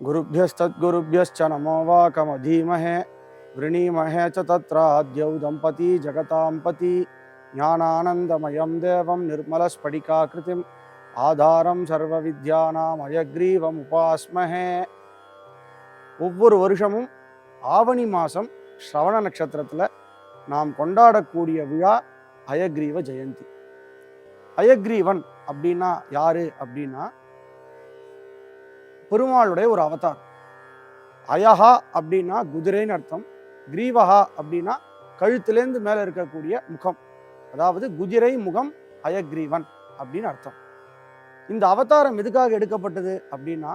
गुरुभ्यस्तद्गुरुभ्यश्च नमो वाकमधीमहे वृणीमहे च तत्राद्यौ दम्पती जगतां पति ज्ञानानन्दमयं देवं निर्मलस्फटिकाकृतिम् ஆதாரம் சர்வ வித்யானாம் அயக்ரீவம் உபாஸ்மஹே ஒவ்வொரு வருஷமும் ஆவணி மாதம் ஸ்ரவண நட்சத்திரத்தில் நாம் கொண்டாடக்கூடிய விழா அயக்ரீவ ஜெயந்தி அயக்ரீவன் அப்படின்னா யாரு அப்படின்னா பெருமாளுடைய ஒரு அவதார். அயஹா அப்படின்னா குதிரைன்னு அர்த்தம். கிரீவஹா அப்படின்னா கழுத்துலேருந்து மேலே இருக்கக்கூடிய முகம். அதாவது குதிரை முகம் அயக்ரீவன் அப்படின்னு அர்த்தம். இந்த அவதாரம் எதுக்காக எடுக்கப்பட்டது அப்படின்னா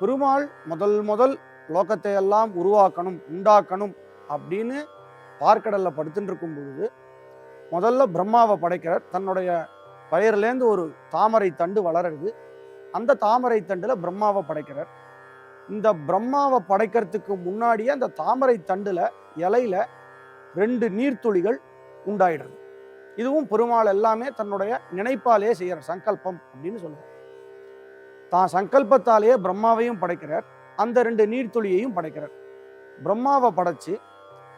பெருமாள் முதல் முதல் லோகத்தை எல்லாம் உருவாக்கணும் உண்டாக்கணும் அப்படின்னு பார்க்கடலில் படுத்துட்டு இருக்கும் பொழுது முதல்ல பிரம்மாவை படைக்கிறார். தன்னுடைய பயிர்லேருந்து ஒரு தாமரை தண்டு வளருது. அந்த தாமரை தண்டில் பிரம்மாவை படைக்கிறார். இந்த பிரம்மாவை படைக்கிறதுக்கு முன்னாடியே அந்த தாமரை தண்டில் இலையில ரெண்டு நீர்த்துளிகள் உண்டாயிடுது. இதுவும் பெருமாள் எல்லாமே தன்னுடைய நினைப்பாலே செய்கிறார் சங்கல்பம் அப்படின்னு சொல்லுவார் தான் சங்கல்பத்தாலேயே பிரம்மாவையும் படைக்கிறார். அந்த ரெண்டு நீர்த்துளியையும் படைக்கிறார். பிரம்மாவை படைச்சு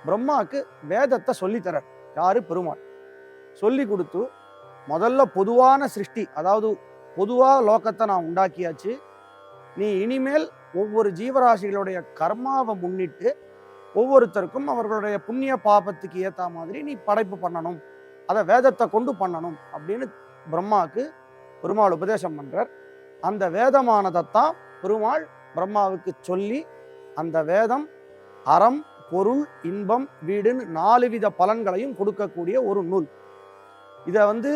பிரம்மாவுக்கு வேதத்தை சொல்லித்தரார் யாரு? பெருமாள். சொல்லி கொடுத்து முதல்ல பொதுவான சிருஷ்டி அதாவது பொதுவாக லோகத்தை நான் உண்டாக்கியாச்சு. நீ இனிமேல் ஒவ்வொரு ஜீவராசிகளுடைய கர்மாவை முன்னிட்டு ஒவ்வொருத்தருக்கும் அவர்களுடைய புண்ணிய பாபத்துக்கு ஏற்ற மாதிரி நீ படைப்பு பண்ணணும். அதை வேதத்தை கொண்டு பண்ணணும் அப்படின்னு பிரம்மாவுக்கு பெருமாள் உபதேசம் பண்ணுறார் அந்த வேதமானதைத்தான் பெருமாள் பிரம்மாவுக்கு சொல்லி அந்த வேதம் அறம் பொருள் இன்பம் வீடுன்னு நாலு வித பலன்களையும் கொடுக்கக்கூடிய ஒரு நூல். இதை வந்து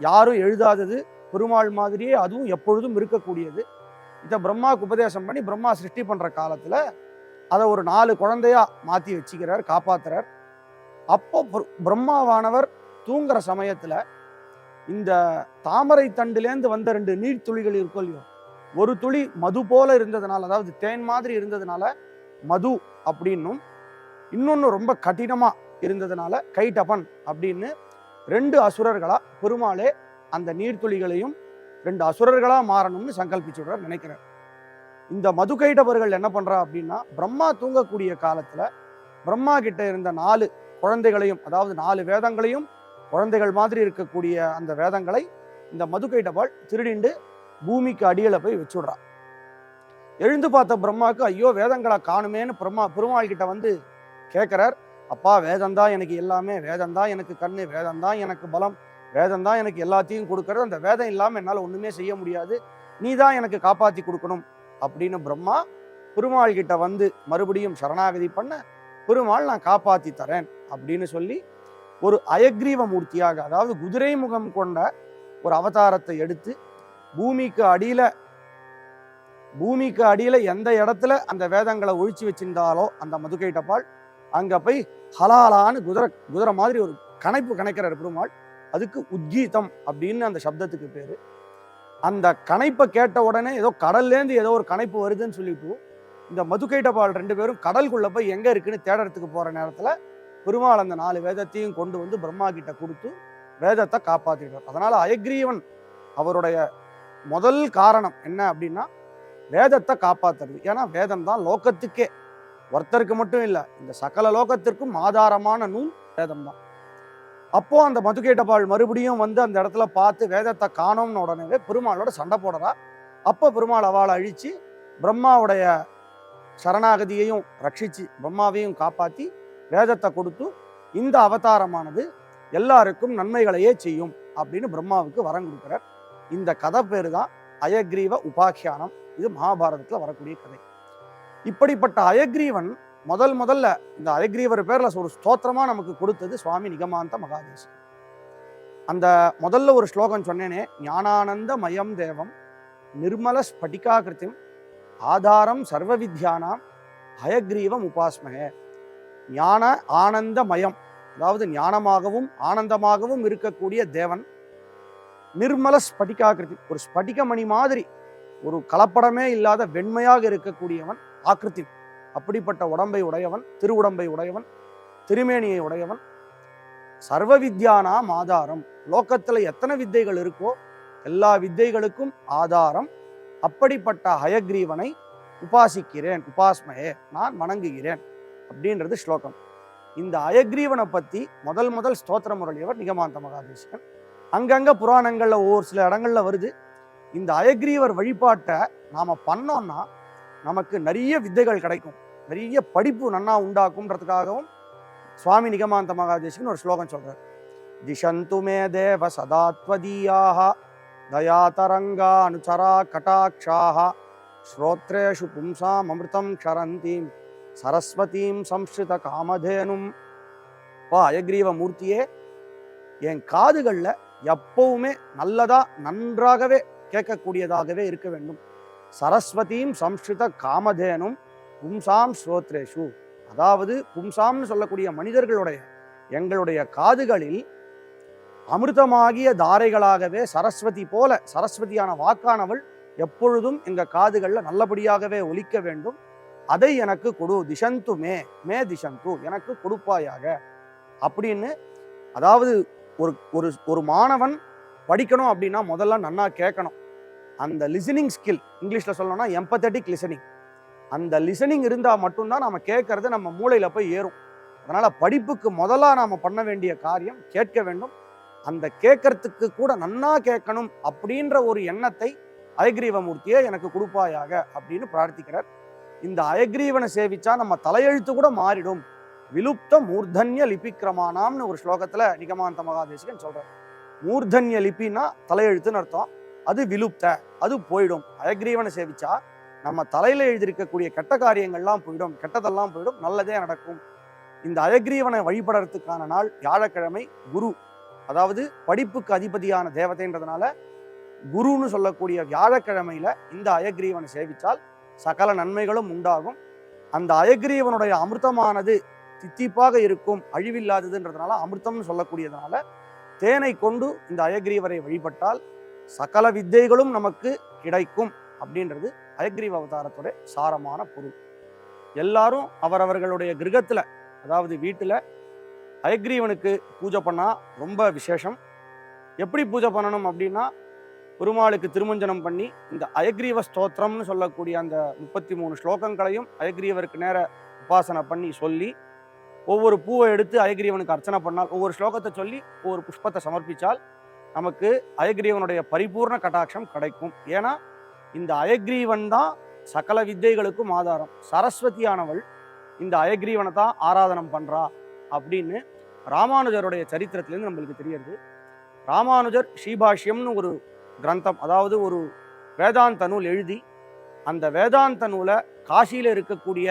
யாரும் எழுதாதது பெருமாள் மாதிரியே அதுவும் எப்பொழுதும் இருக்கக்கூடியது. இதை பிரம்மாவுக்கு உபதேசம் பண்ணி பிரம்மா சிருஷ்டி பண்ணுற காலத்தில் அதை ஒரு நாலு குழந்தையா மாற்றி வச்சுக்கிறார் காப்பாத்துறார். அப்போ பிரம்மாவானவர் தூங்குற சமயத்தில் இந்த தாமரை தண்டுலேருந்து வந்த ரெண்டு நீர்த்துளிகள் இருக்கும் இல்லையோ ஒரு துளி மது போல இருந்ததுனால அதாவது தேன் மாதிரி இருந்ததுனால மது அப்படின்னும் இன்னொன்று ரொம்ப கடினமாக இருந்ததுனால கைட்டபன் அப்படின்னு ரெண்டு அசுரர்களா பெருமாளே அந்த நீர்த்துளிகளையும் ரெண்டு அசுரர்களா மாறணும்னு சங்கல்பிச்சுடுறார் நினைக்கிறார். இந்த மதுகைடவர்கள் என்ன பண்றா அப்படின்னா பிரம்மா தூங்கக்கூடிய காலத்துல பிரம்மா கிட்ட இருந்த நாலு குழந்தைகளையும் அதாவது நாலு வேதங்களையும் குழந்தைகள் மாதிரி இருக்கக்கூடிய அந்த வேதங்களை இந்த மது திருடிண்டு பூமிக்கு அடியில் போய் வச்சுடுறா. எழுந்து பார்த்த பிரம்மாவுக்கு ஐயோ வேதங்களை காணுமேன்னு பிரம்மா பெருமாள் கிட்ட வந்து கேட்கிறார் அப்பா வேதம்தான் எனக்கு எல்லாமே வேதம்தான் எனக்கு கண்ணு வேதம்தான் எனக்கு பலம். வேதம் தான் எனக்கு எல்லாத்தையும் கொடுக்கறது. அந்த வேதம் இல்லாமல் என்னால் ஒன்றுமே செய்ய முடியாது. நீ தான் எனக்கு காப்பாற்றி கொடுக்கணும். அப்படின்னு பிரம்மா பெருமாள் கிட்ட வந்து மறுபடியும் சரணாகதி பண்ண பெருமாள் நான் காப்பாற்றி தரேன். அப்படின்னு சொல்லி ஒரு அயக்ரீவ மூர்த்தியாக அதாவது குதிரை முகம் கொண்ட ஒரு அவதாரத்தை எடுத்து பூமிக்கு அடியில் பூமிக்கு அடியில் எந்த இடத்துல அந்த வேதங்களை ஒழிச்சு வச்சிருந்தாலோ அந்த மதுக்கைட்டப்பால் அங்கே போய் ஹலாலான்னு குதிரை குதிரை மாதிரி ஒரு கணைப்பு கணக்கிறார் பெருமாள். அதுக்கு உத்கீதம் அப்படின்னு அந்த சப்தத்துக்கு பேர். அந்த கணைப்பை கேட்ட உடனே ஏதோ கடல்லேருந்து ஏதோ ஒரு கணைப்பு வருதுன்னு சொல்லிட்டு இந்த மதுக்கைட்டபால் ரெண்டு பேரும் கடல்குள்ளே போய் எங்கே இருக்குன்னு தேடறதுக்கு போகிற நேரத்தில் பெருமாள் அந்த நாலு வேதத்தையும் கொண்டு வந்து பிரம்மா கிட்ட கொடுத்து வேதத்தை காப்பாற்றிடுவார் அதனால் அயக்ரீவன் அவருடைய முதல் காரணம் என்ன அப்படின்னா வேதத்தை காப்பாற்றுறது ஏன்னா வேதம் தான் லோகத்துக்கே. ஒருத்தருக்கு மட்டும் இல்லை இந்த சகல லோகத்திற்கும் ஆதாரமான நூல் வேதம் தான். அப்போ அந்த மதுகேட்டபாள் மறுபடியும் வந்து அந்த இடத்துல பார்த்து வேதத்தை காணோம்னு உடனே பெருமாளோட சண்டை போடுறா. அப்போ பெருமாள் அவளை அழித்து பிரம்மாவுடைய சரணாகதியையும் ரட்சித்து பிரம்மாவையும் காப்பாற்றி வேதத்தை கொடுத்து இந்த அவதாரமானது எல்லாருக்கும் நன்மைகளையே செய்யும் அப்படின்னு பிரம்மாவுக்கு வரம் கொடுக்குறார். இந்த கதை பேரு தான் அயக்ரீவ உபாக்கியானம். இது மகாபாரதத்தில் வரக்கூடிய கதை. இப்படிப்பட்ட அயக்ரீவன் முதல் முதல்ல இந்த அயக்ரீவர் பேரில் ஒரு ஸ்தோத்திரமாக நமக்கு கொடுத்தது சுவாமி நிகமாந்த மகாதேசி அந்த முதல்ல ஒரு ஸ்லோகம் சொன்னேனே ஞானானந்த மயம் தேவம் நிர்மல ஸ்படிகாகிருத்திம் ஆதாரம் சர்வ வித்யானாம் ஹயக்ரீவம் உபாஸ்மகே. ஞான ஆனந்த மயம் அதாவது ஞானமாகவும் ஆனந்தமாகவும் இருக்கக்கூடிய தேவன் நிர்மல ஸ்படிகாகிருதி ஒரு ஸ்படிகமணி மாதிரி ஒரு கலப்படமே இல்லாத வெண்மையாக இருக்கக்கூடியவன் ஆக்கிருத்தி அப்படிப்பட்ட உடம்பை உடையவன் திருவுடம்பை உடையவன் திருமேனியை உடையவன். சர்வ வித்யானாம் ஆதாரம். லோக்கத்தில் எத்தனை வித்தைகள் இருக்கோ எல்லா வித்தைகளுக்கும் ஆதாரம். அப்படிப்பட்ட ஹயக்ரீவனை உபாசிக்கிறேன். உபாஸ்மையே நான் வணங்குகிறேன் அப்படின்றது ஸ்லோகம். இந்த அயக்ரீவனை பற்றி முதல் முதல் ஸ்தோத்திர முரளியவர் நிகமாந்த மகாதேசிகன். அங்கங்கே புராணங்களில் ஒவ்வொரு சில இடங்களில் வருது. இந்த அயக்ரீவர் வழிபாட்டை நாம் பண்ணோன்னா நமக்கு நிறைய வித்தைகள் கிடைக்கும். நிறைய படிப்பு நன்னா உண்டாக்கும்ன்றதுக்காகவும் சுவாமி நிகமாந்த மகாதேசிகன் ஒரு ஸ்லோகம் சொல்றார். திஷந்து மே தேவ சதாத்வதீயாக தயாதரங்கா அனுச்சரா கட்டாட்சாக ஸ்ரோத்ரேஷு பும்சாம் அமிர்தம் க்ஷரந்தீம் சரஸ்வதீம் சம்ஸ்கிருத காமதேனும். பா அயக்ரீவ மூர்த்தியே என் காதுகளில் எப்பவுமே நல்லதா நன்றாகவே கேட்கக்கூடியதாகவே இருக்க வேண்டும். சரஸ்வதியும் சம்ஸ்கிருத காமதேனும் பும்சாம் ஸ்ரோத்ரேஷு. அதாவது பும்சாம்னு சொல்லக்கூடிய மனிதர்களுடைய எங்களுடைய காதுகளில் அமிர்தமாகிய தாரைகளாகவே சரஸ்வதி போல சரஸ்வதியான வாக்கானவள் எப்பொழுதும் எங்கள் காதுகளில் நல்லபடியாகவே ஒலிக்க வேண்டும். அதை எனக்கு கொடு திசந்து மே மே திசந்து எனக்கு கொடுப்பாயாக. அப்படின்னு அதாவது ஒரு ஒரு ஒரு மாணவன் படிக்கணும் அப்படின்னா முதல்ல நன்னா கேட்கணும். அந்த லிசனிங் ஸ்கில் இங்கிலீஷில் சொல்லணும்னா எம்பத்தட்டிக் லிசனிங் அந்த லிசனிங் இருந்தால் மட்டும்தான் நம்ம கேட்கறது நம்ம மூளையில் போய் ஏறும். அதனால் படிப்புக்கு முதலாக நாம் பண்ண வேண்டிய காரியம் கேட்க வேண்டும். அந்த கேட்கறதுக்கு கூட நன்னா கேட்கணும் அப்படின்ற ஒரு எண்ணத்தை அயக்ரீவமூர்த்தியே எனக்கு கொடுப்பாயாக அப்படின்னு பிரார்த்திக்கிறார். இந்த அயக்ரீவனை சேவிச்சா நம்ம தலையெழுத்து கூட மாறிடும். விலுப்த மூர்தன்ய லிபிக்கிரமானாம்னு ஒரு ஸ்லோகத்தில் நிகமாந்த மகாதேசிகன் சொல்கிறார் மூர்தன்ய லிபின்னா தலையெழுத்துன்னு அர்த்தம். அது விலுப்த அது போயிடும். அயக்ரீவனை சேவிச்சா நம்ம தலையில் எழுதியிருக்கக்கூடிய கெட்ட காரியங்கள்லாம் போயிடும். கெட்டதெல்லாம் போயிடும். நல்லதே நடக்கும். இந்த அயக்ரீவனை வழிபடுறதுக்கான நாள் வியாழக்கிழமை குரு. அதாவது படிப்புக்கு அதிபதியான தேவதைன்றதுனால குருன்னு சொல்லக்கூடிய வியாழக்கிழமையில இந்த அயக்ரீவனை சேவித்தால் சகல நன்மைகளும் உண்டாகும். அந்த அயக்ரீவனுடைய அமிர்தமானது தித்திப்பாக இருக்கும். அழிவில்லாததுன்றதுனால அமிர்தம்னு சொல்லக்கூடியதுனால தேனை கொண்டு இந்த அயக்ரீவரை வழிபட்டால் சகல வித்தைகளும் நமக்கு கிடைக்கும் அப்படின்றது அயக்ரீவ அவதாரத்துடைய சாரமான பொருள். எல்லாரும் அவரவர்களுடைய கிரகத்தில் அதாவது வீட்டில் அயக்ரீவனுக்கு பூஜை பண்ணால் ரொம்ப விசேஷம். எப்படி பூஜை பண்ணணும் அப்படின்னா பெருமாளுக்கு திருமஞ்சனம் பண்ணி இந்த அயக்ரீவ ஸ்தோத்திரம்னு சொல்லக்கூடிய அந்த முப்பத்தி மூணு ஸ்லோகங்களையும் அயக்ரீவருக்கு நேர உபாசனை பண்ணி சொல்லி ஒவ்வொரு பூவை எடுத்து அயக்ரீவனுக்கு அர்ச்சனை பண்ணால் ஒவ்வொரு ஸ்லோகத்தை சொல்லி ஒவ்வொரு புஷ்பத்தை சமர்ப்பித்தால் நமக்கு அயக்ரீவனுடைய பரிபூர்ண கட்டாட்சம் கிடைக்கும். ஏன்னா இந்த அயக்ரீவன் தான் சகல வித்தைகளுக்கும் ஆதாரம். சரஸ்வதியானவள் இந்த அயக்ரீவனை தான் ஆராதனம் பண்ணுறா அப்படின்னு ராமானுஜருடைய சரித்திரத்திலேருந்து நம்மளுக்கு தெரியுது ராமானுஜர் ஸ்ரீபாஷ்யம்னு ஒரு கிரந்தம் அதாவது ஒரு வேதாந்த நூல் எழுதி அந்த வேதாந்த நூலை காசியில் இருக்கக்கூடிய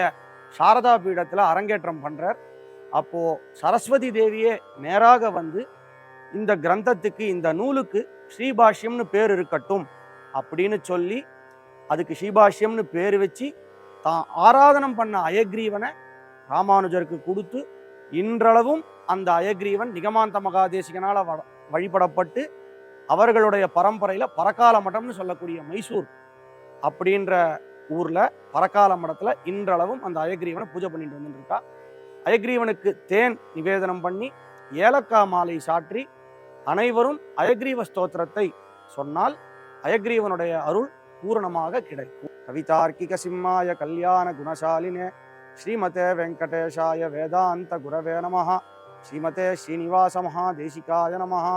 சாரதா பீடத்தில் அரங்கேற்றம் பண்ணுறார் அப்போ சரஸ்வதி தேவியே நேராக வந்து இந்த கிரந்தத்துக்கு இந்த நூலுக்கு ஸ்ரீபாஷ்யம்னு பேர் இருக்கட்டும் அப்படின்னு சொல்லி அதுக்கு ஸ்ரீபாஷ்யம்னு பேர் வச்சு தான் ஆராதனம் பண்ண அயக்ரீவனை ராமானுஜருக்கு கொடுத்து இன்றளவும் அந்த அயக்ரீவன் நிகமாந்த மகாதேசிகனால் வழிபடப்பட்டு அவர்களுடைய பரம்பரையில் பரக்கால மடம்னு சொல்லக்கூடிய மைசூர் அப்படின்ற ஊரில் பரக்கால மடத்தில் இன்றளவும் அந்த அயக்ரீவனை பூஜை பண்ணிட்டு வந்துட்டுருக்கா. அயக்ரீவனுக்கு தேன் நிவேதனம் பண்ணி ஏலக்காய் மாலை சாற்றி அனைவரும் அயக்ரீவ ஸ்தோத்திரத்தை சொன்னால் அயக்ரீவனுடைய அருள் பூரணமாக கிடைக்கும். கவிதார்க்கிக சிம்மாய கல்யாண குணசாலினே ஸ்ரீமதே வெங்கடேஷாய வேதாந்த குரவே நமஹ. ஸ்ரீமதே ஸ்ரீனிவாச மகா தேசிகாய நமஹா.